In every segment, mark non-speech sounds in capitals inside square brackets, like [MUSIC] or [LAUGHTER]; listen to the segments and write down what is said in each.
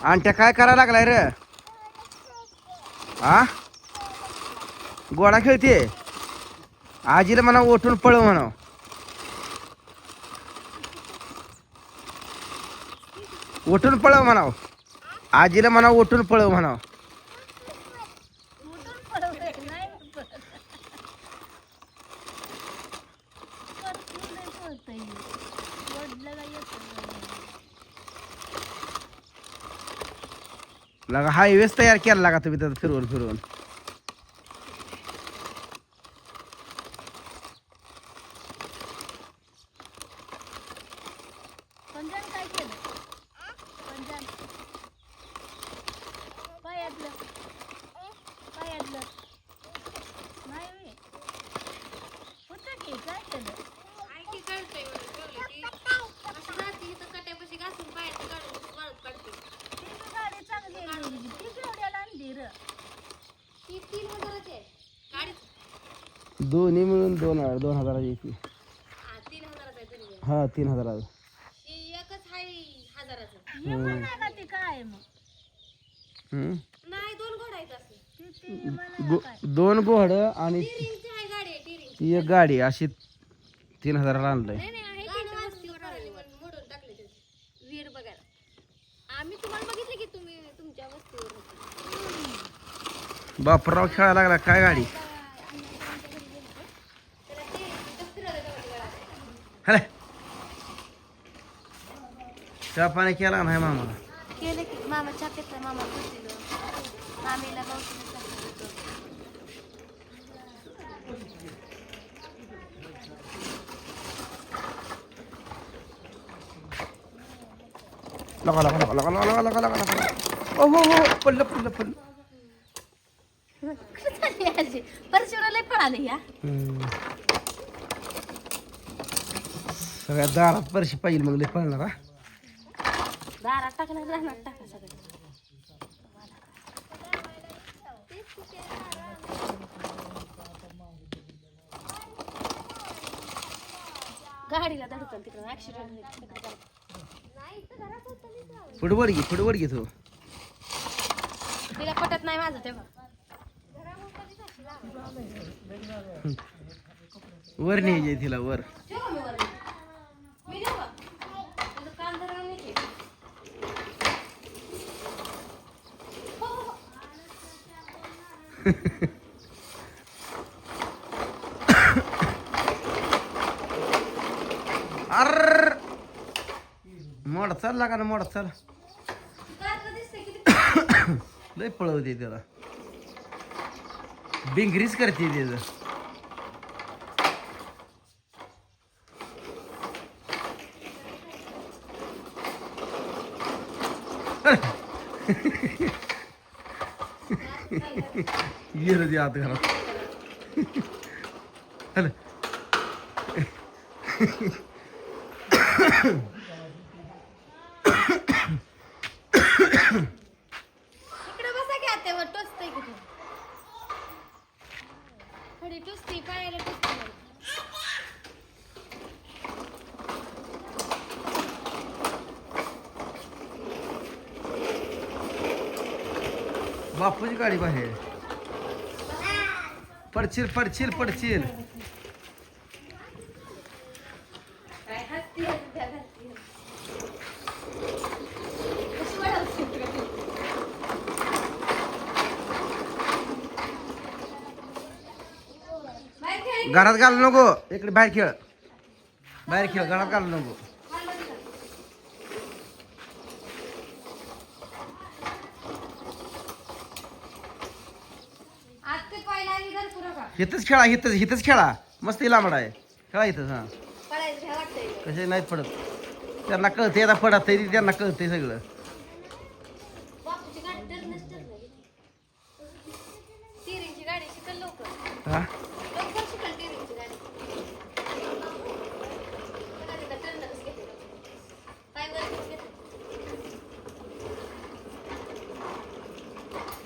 आणत्या काय करायला लागलाय रे? आ? गोडा खेळते आजीला म्हणा ओठून पळव म्हणा. ओठून पळव म्हणाव. आजीला म्हणा ओठून पळव म्हणाव उठून पडवलंय, नाही पडत. वरती नाही पळतंय. वडलं का येतं लगा हायवेच तयार केला लागा तुम्ही त्यात फिरवून फिरवून पंजान काय केलं पंजान पायातलं पायातलं नाही होय. होतं की काय केलं आणखी कळतंय मला कळलं की असं जाती इथं कट्यापाशी घासून पायाचं काढून वाळत काढते ती बी गाडी चांगली आहे मुलगी. ती केवढ्याला आणली र ती तीन हजाराची आहे गाडी दोन्ही मिळून दोन हजार दोन हजाराची येते हा तीन हजाराचं हा तीन हजाराचं. ही एकच आहे हजाराचं. हे पण नाही का ती काय मग? हम्म. नाही दोन घोडा आहेत दोन आणि ती एक गाडी अशी तीन हजाराला आणलंय नाही नाही आहे की वस्तीवर करायला म्हणून मोडून टाकले त्याचे विहीर बघायला आम्ही तुम्हाला बघितले की तुम्ही तुमच्या वस्तीवर होते. बापराव खेळायला लागला काय गाडी. हले. चहा पाणी केला नाही मामा केलं की मामा चहा पित मामा बसलेलं. मामीला. लगा लगा लगा लगा लगा लगा लगा लगा ओ हो हो पडलं पडलं पडलं. पळाले या. हम्म. सगळ्या दारात परशी पाहिजे मग लय पळणार हा. दारात टाकला राहणार टाका सगळं. गाडीला धडकन तिकडे ऍक्सिडेंट फुटबॉल घे फुटबॉल घे तू. तिला पटत नाही माझं तेव्हा. वर न्यायचे तिला वर. अर! मोडा चालला का ना मोड चाल [COUGHS] [COUGHS] लय पळवते त्याला. बिंगरीच करते त्याचं गेलं ते आत घरात. हॅलो. बापू जी गाड़ी बाहे पर्चिल पर्चिल पर्चिल घरात घालू नको. इकडे बाहेर खेळ. बाहेर खेळ घरात घालू नको. इथंच खेळा इथंच इथंच खेळा. मस्त लांबडा आहे. खेळा इथंच हा. कसे नाहीत पडत. त्यांना कळते आता पडत तरी त्यांना कळते सगळं.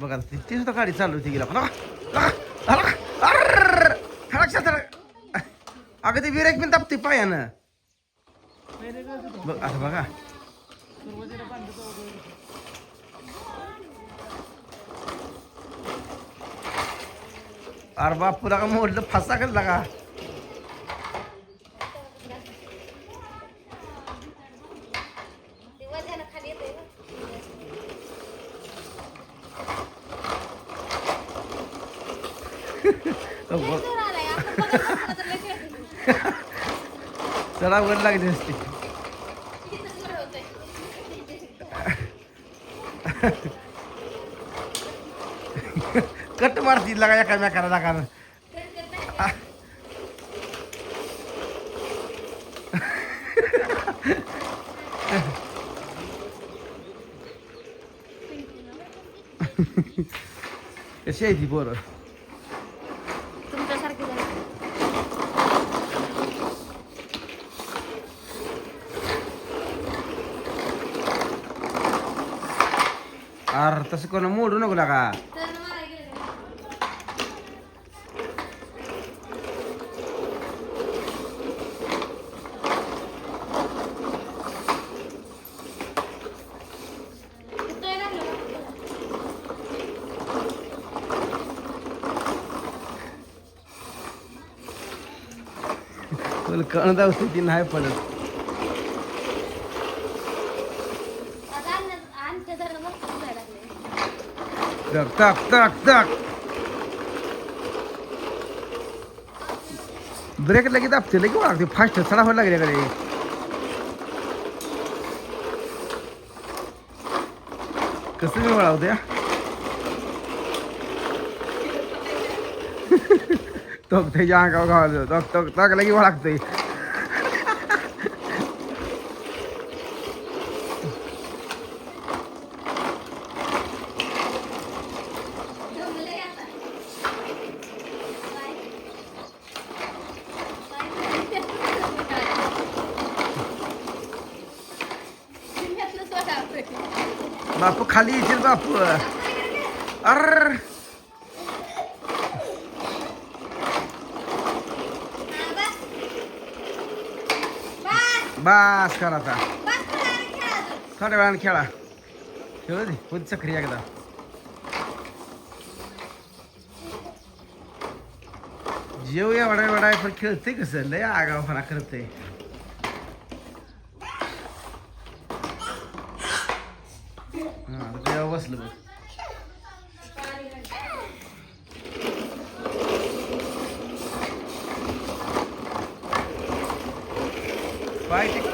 बघा ती ती सुद्धा गाडी चालू होती गेला. लगा, लगा, लगा, अर्रर्र, धडक शा, धडक. अगं ती विरेक पण तापते पायानं. बघ आता बघा. अरे बापूला का मोडलं फसा कर लागा ते वजन खाली येते बघ, आलाय आपण बघत बसलो तर लय खेळतो. चला वर लागली असते इथंच मारतील होतंय. कट मारती लागा लागा कशी आहे ती बरं अरे तसं कोण मोडू नको लागा तर मला गेलं का? कुठं लागलं का? तुला कळत असते ती नाही पडत आता आणलं- आणतं जरा मस्त दिसायला Так, так, तक तक ब्रेक लगेच दाबते लगे लागते फास्ट सडा व्हायला लागले कडे कसं मी वळावते हा? [LAUGHS] तोक त्याच्या अंगावर गावाला तोक तोक तोक लगे वळागतंय जमलंय आता. काय? काय? घातलं स्वतः आपण. बापू खाली येशील बापू. अर. बस. बस. बास करा आता. थोड्या वेळाने खेळा. खेळू दे होती चक्री एकदा. जेव एवढा एवढा पण खेळते कसं? लय आगावपणा करते हा आता तेव्हा बसलं बघ पाय टेक.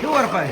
ठेव वर पाय